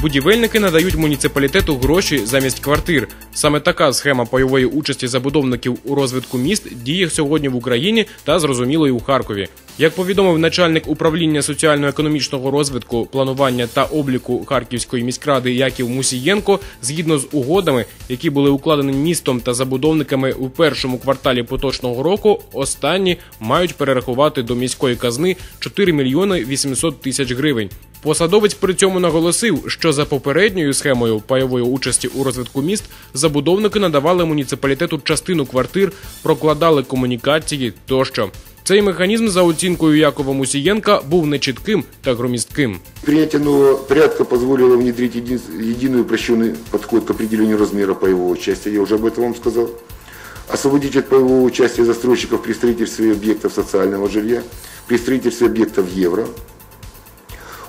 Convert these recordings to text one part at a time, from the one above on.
Будівельники надають муніципалітету гроші замість квартир. Саме така схема пайової участі забудовників у розвитку міст діє сьогодні в Україні та зрозуміло і у Харкові. Як повідомив начальник управління соціально-економічного розвитку, планування та обліку Харківської міськради Яків Мусієнко, згідно з угодами, які були укладені містом та забудовниками у першому кварталі поточного року, останні мають перерахувати до міської казни 4 мільйони 800 тисяч гривень. Посадовець при цьому наголосив, що за попередньою схемою пайової участі у розвитку міст забудовники надавали муніципалітету частину квартир, прокладали комунікації тощо. Цей механізм, за оцінкою Якова Мусієнка, був нечітким та громістким. Принятие нового порядка позволило внедрить един- единый упрощенный подход к определению размера паевого участия, я уже об этом вам сказал. Освободить от паевого участия застройщиков при строительстве объектов социального жилья, при строительстве объектов евро.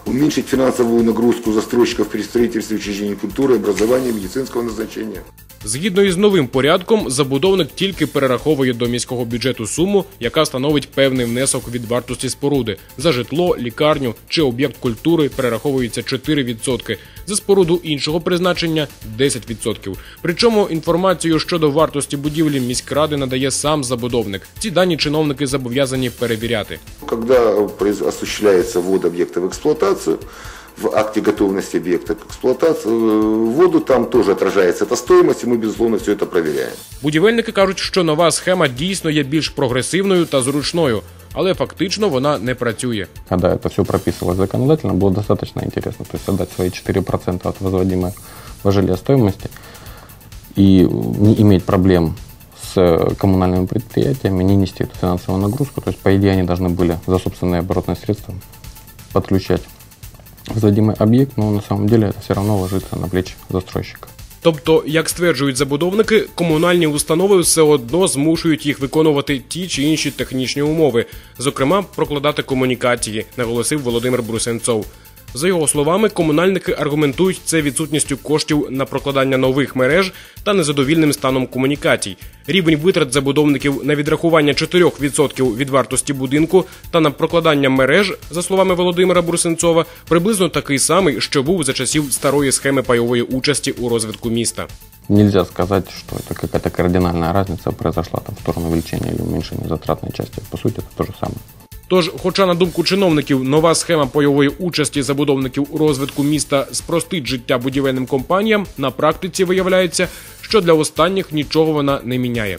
Уменьшить финансовую нагрузку застройщиков при строительстве учреждений культуры, образования, медицинского назначения. Згідно із новим порядком, забудовник тільки перераховує до міського бюджету суму, яка становить певний внесок від вартості споруди. За житло, лікарню чи об'єкт культури перераховується 4%, за споруду іншого призначення 10%. Причому інформацію щодо вартості будівлі міськради надає сам забудовник. Ці дані чиновники зобов'язані перевіряти. Когда произ- осуществляется ввод объекта в эксплуатацию, в акте готовности объекта к эксплуатации, э, вводу там тоже отражается эта стоимость, и мы, безусловно, все это проверяем. Будівельники кажуть, що нова схема дійсно є більш прогресивною та зручною, але фактично вона не працює. когда это все прописывалось законодательно, было достаточно интересно. То есть отдать свои 4% от возводимой в жилье стоимости и не иметь проблем с э, коммунальными предприятиями, не нести эту финансовую нагрузку. То есть, по идее, они должны были за собственные оборотные средства подключать возводимый объект, но на самом деле это все равно ложится на плечи застройщика. Тобто, як стверджують забудовники, комунальні установи все одно змушують їх виконувати ті чи інші технічні умови, зокрема прокладати комунікації, наголосив Володимир Брусенцов. За його словами, комунальники аргументують це відсутністю коштів на прокладання нових мереж та незадовільним станом комунікацій. Рівень витрат забудовників на відрахування 4% від вартості будинку та на прокладання мереж, за словами Володимира Брусенцова, приблизно такий самий, що був за часів старої схеми пайової участі у розвитку міста. Нельзя сказать, что это какая-то кардинальная произошла там в сторону увеличения или уменьшения затратной части. По сути, это то же самое. Тож, хоча на думку чиновників, нова схема пайової участі забудовників у розвитку міста спростить життя будівельним компаніям, на практиці виявляється, що для останніх нічого вона не міняє.